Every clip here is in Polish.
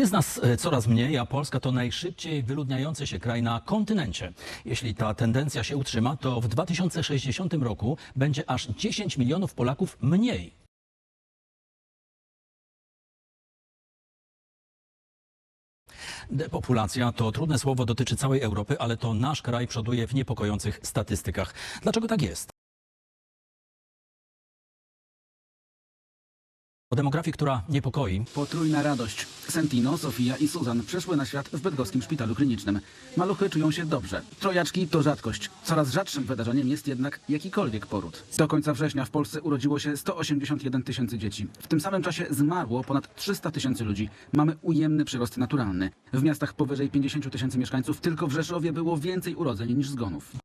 Jest nas e, coraz mniej, a Polska to najszybciej wyludniający się kraj na kontynencie. Jeśli ta tendencja się utrzyma, to w 2060 roku będzie aż 10 milionów Polaków mniej. Depopulacja to trudne słowo, dotyczy całej Europy, ale to nasz kraj przoduje w niepokojących statystykach. Dlaczego tak jest? O demografii, która niepokoi, Potrójna radość. Sentino, Sofia i Susan przyszły na świat w bydgoskim szpitalu klinicznym. Maluchy czują się dobrze. Trojaczki to rzadkość. Coraz rzadszym wydarzeniem jest jednak jakikolwiek poród. Do końca września w Polsce urodziło się 181 tysięcy dzieci. W tym samym czasie zmarło ponad 300 tysięcy ludzi. Mamy ujemny przyrost naturalny. W miastach powyżej 50 tysięcy mieszkańców tylko w Rzeszowie było więcej urodzeń niż zgonów.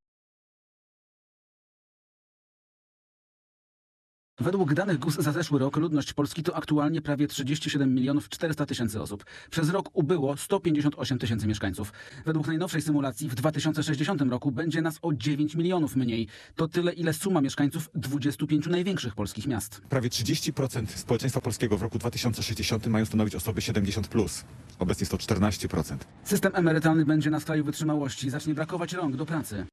Według danych GUS za zeszły rok ludność Polski to aktualnie prawie 37 milionów 400 tysięcy osób. Przez rok ubyło 158 tysięcy mieszkańców. Według najnowszej symulacji w 2060 roku będzie nas o 9 milionów mniej. To tyle, ile suma mieszkańców 25 największych polskich miast. Prawie 30% społeczeństwa polskiego w roku 2060 mają stanowić osoby 70+. Plus. Obecnie jest to 14%. System emerytalny będzie na skraju wytrzymałości. Zacznie brakować rąk do pracy.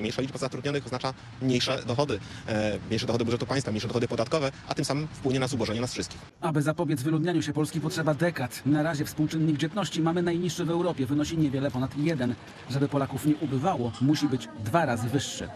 Mniejsza liczba zatrudnionych oznacza mniejsze dochody, e, mniejsze dochody budżetu państwa, mniejsze dochody podatkowe, a tym samym wpłynie na zubożenie nas wszystkich. Aby zapobiec wyludnianiu się Polski potrzeba dekad. Na razie współczynnik dzietności mamy najniższy w Europie. Wynosi niewiele ponad jeden. Żeby Polaków nie ubywało, musi być dwa razy wyższy.